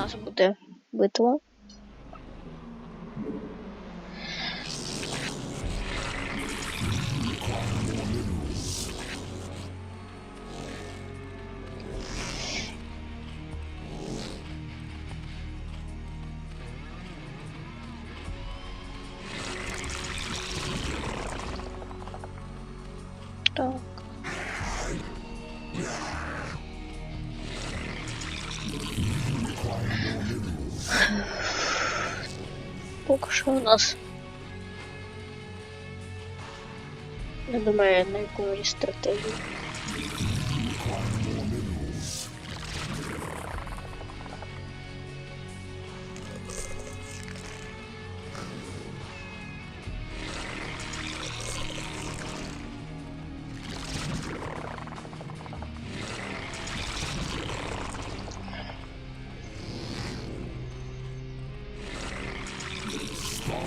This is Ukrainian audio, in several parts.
нас буде битва. Поки що у нас. Я думаю, на якомусь стратегії.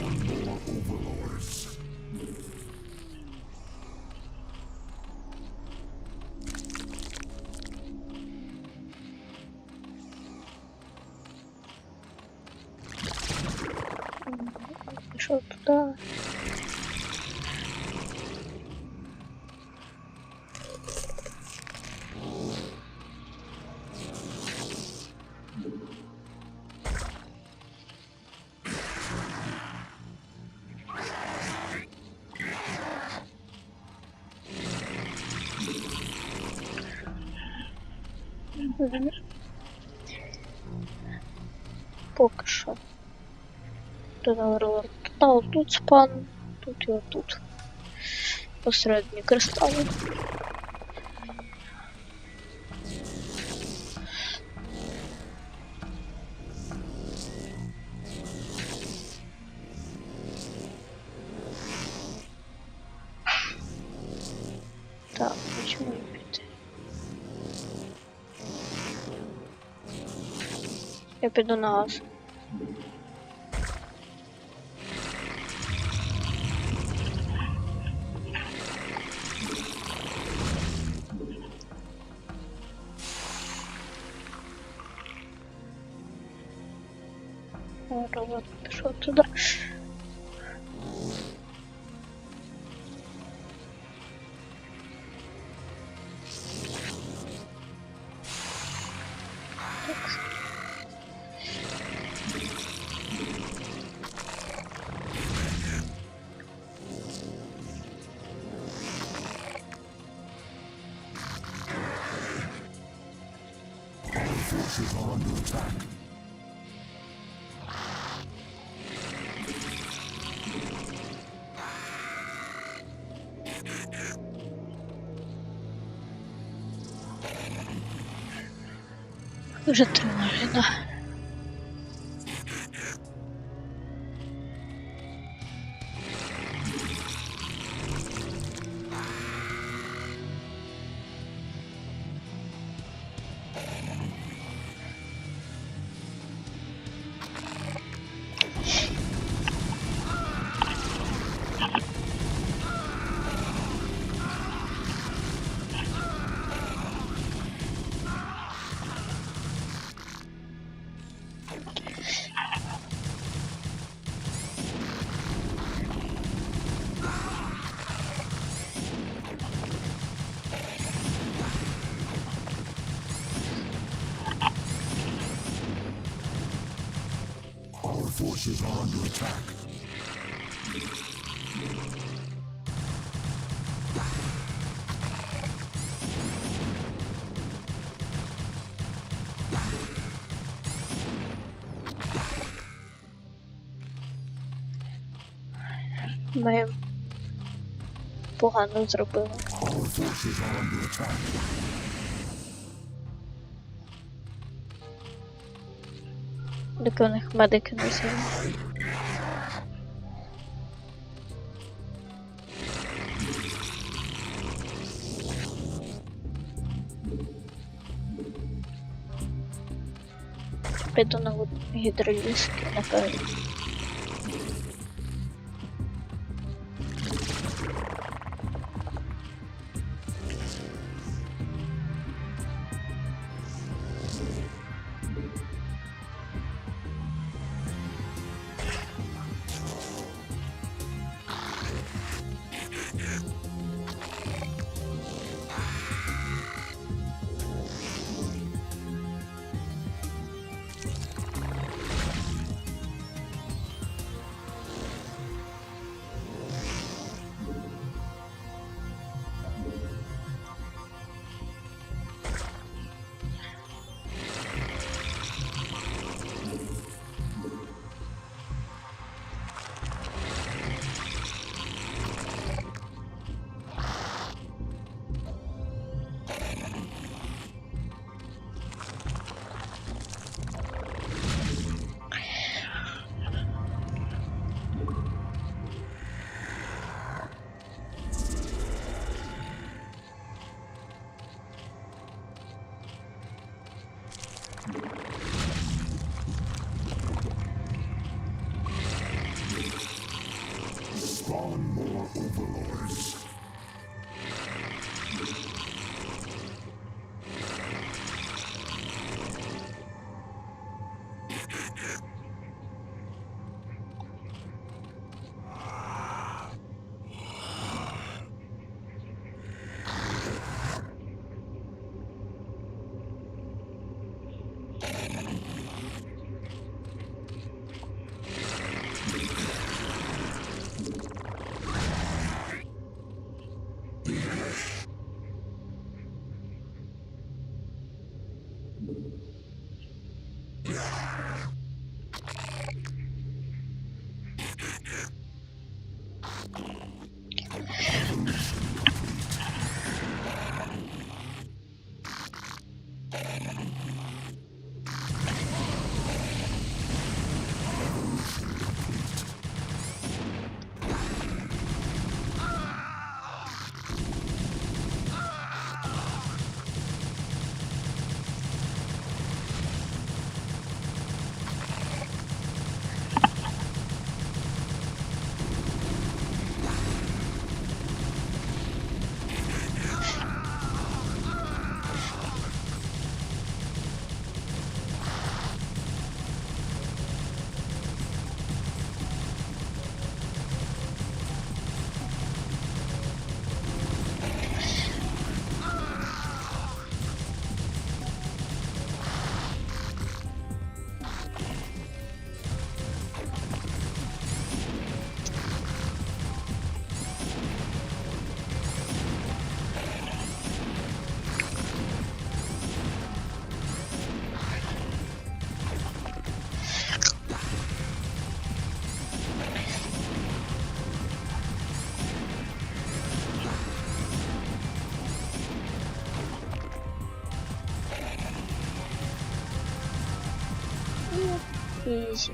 One more overlords. Мгм. Поки що. Тут говорила, та отут спан, тут і отут. Посередині кристали. Так, почему не піти? Я піду на газ. О, Робот пішов туди. Так. Вже три Ми погано зробили. Доки у них медики не сили. Піду на гідролізки, напевно. Ізі.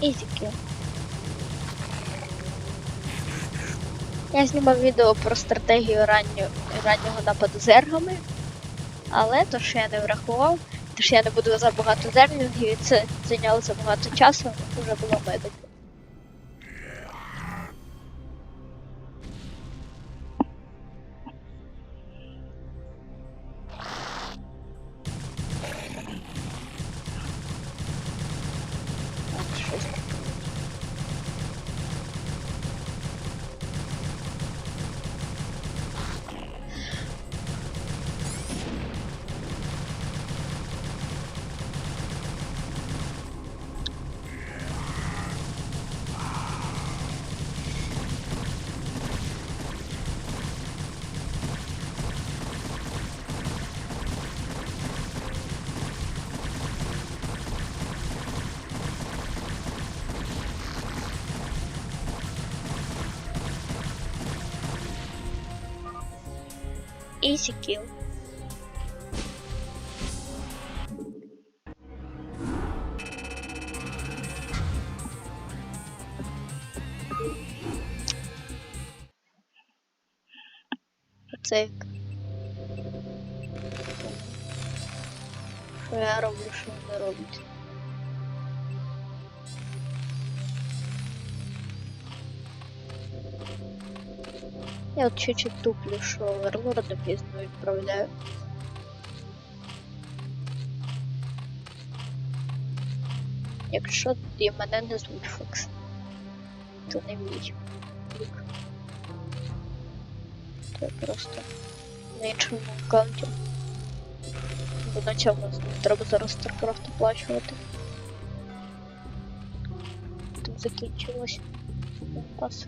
Ізіки. Я знімав відео про стратегію ранньо, раннього нападу зергами, але то, що я не врахував, то що я не буду забагато зернінгів, і це зайняло забагато часу, вже було медик. Easy kill. Оце як. Що я роблю, що вони роблять. Я от чуть-чуть туплю, що верлорда пізно відправляю. Якщо і мене не звуть Фокс, то не мій. Це просто на іншому аккаунті. Бо на цьому треба зараз StarCraft оплачувати. Там закінчилось. Пас.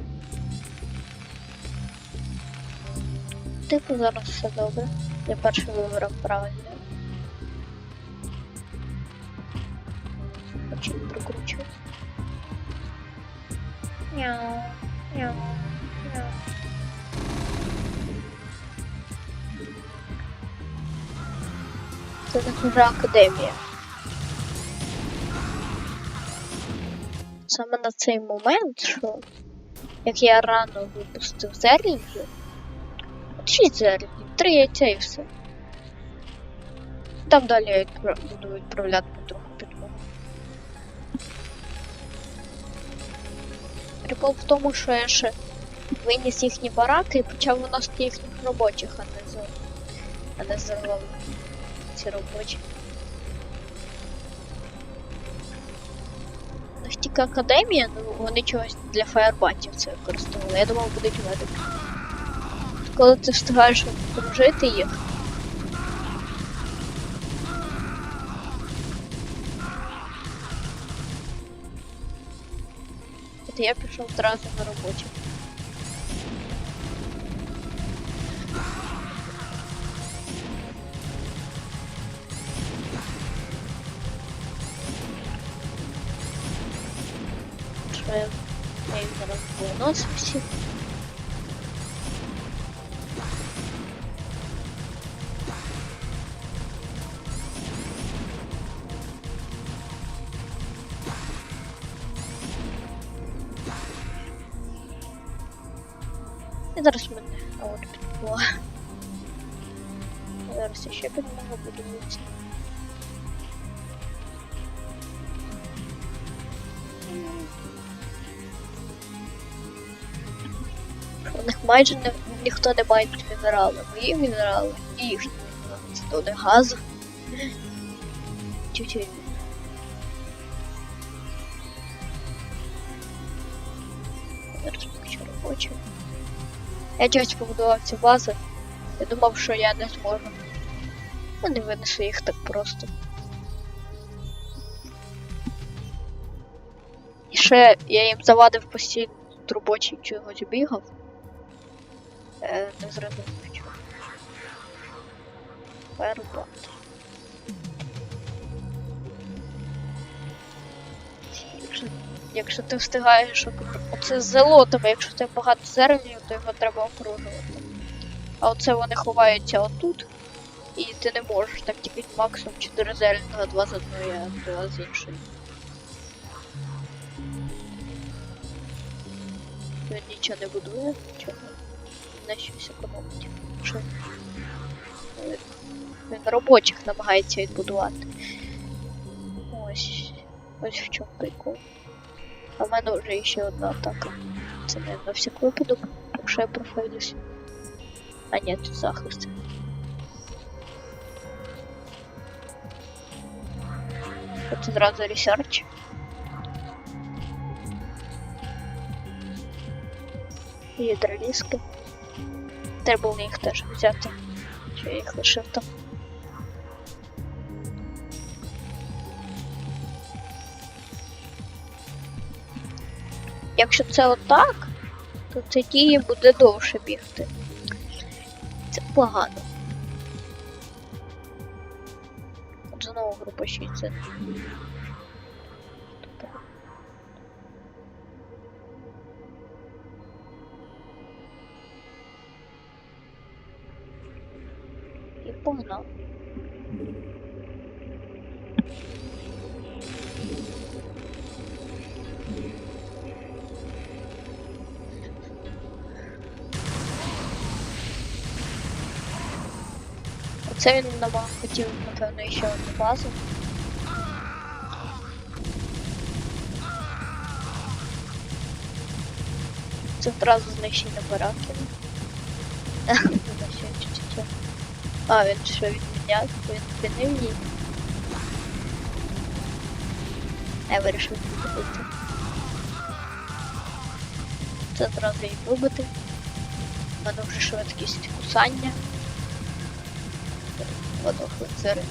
Типу зараз все добре. Я перший вибрав правильно. Хочу прокручу. Мяу, мяу, мяу. Це так вже академія. саме на цей момент, що як я рано випустив зерлінги, 6 зерлінгів, 3 яйця і все. Там далі я відпра- буду відправляти трохи підмогу. Прикол в тому, що я ще виніс їхні бараки і почав виносити їхніх робочих, а не за а не за ці робочі. Тільки академія, ну вони чогось для фаєрбатів це використовували. Я думав, будуть медики. Коли ти встигаєш обкружити їх. От я пішов одразу на робочі. Що я, я їх зараз виносив І зараз мене. От підмога. Зараз я ще підмога буду мити. У них майже не, ніхто не має мінерали. Мої мінерали і їхні мінерали. Це то не газ. Чуть-чуть. Зараз включу робочу. Я чогось побудував цю базу. Я думав, що я не зможу. Ну, не винесу їх так просто. І ще я їм завадив постійно тут робочий чогось бігав. Е, не зрозумів чого. Якщо ти встигаєш, оце з зелотами, якщо ти багато зернів, то його треба окружувати. А оце вони ховаються отут. І ти не можеш так тільки максимум 4 зернга, 2 з одної, а 2 з іншої. Він нічого не будує, чого? На щось економить. Що? Він робочих намагається відбудувати. Ось. Ось в чому прикол. А в мене вже ще одна атака. Це не на всяк випадок, якщо я профейлюсь. А ні, тут захист. От одразу ресерч. Гідроліски. Треба було їх теж взяти. Чи я їх лишив там. Якщо це отак, то тоді буде довше бігти. Це погано. Знову група 6 Оце він намаг хотів, напевно, ще одну базу. Це одразу знищення бараків. А, він що відміняв, він спинив її. Я вирішив відбити. Це одразу її вибити. У мене вже швидкість кусання. Водохлицери.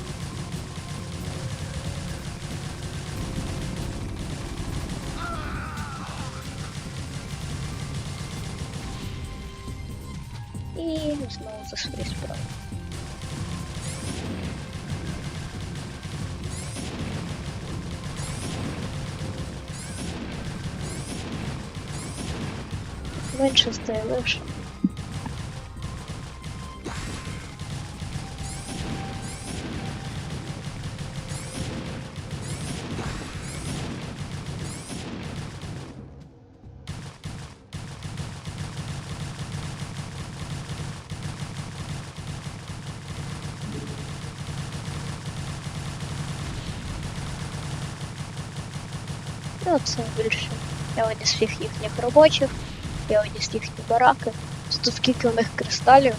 І знову за свої справи. Менше стає легше. Це більше. Я виніс всіх їхніх робочих, я виніс їхні бараки. Тут скільки у них кристалів,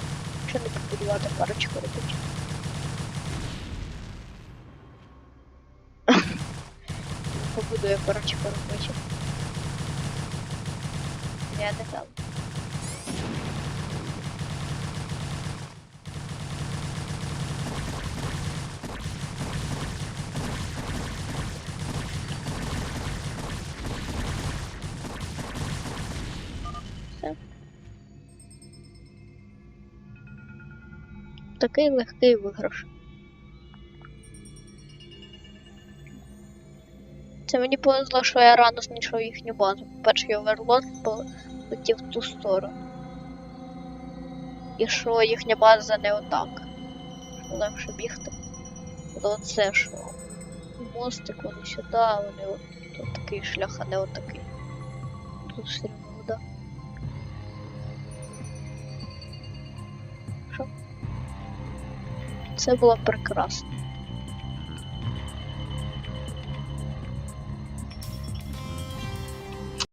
що не побудувати парочку робочих. Побудує парочку робочих. Я не дам. Такий легкий виграш. Це мені повезло, що я рано знайшов їхню базу. Перший оверлот полетів в ту сторону. І що їхня база не отак. Легше бігти. То оце що. Мостик, вони сюди, вони от, от такий шлях, а не отакий. Тут все Це було прекрасно.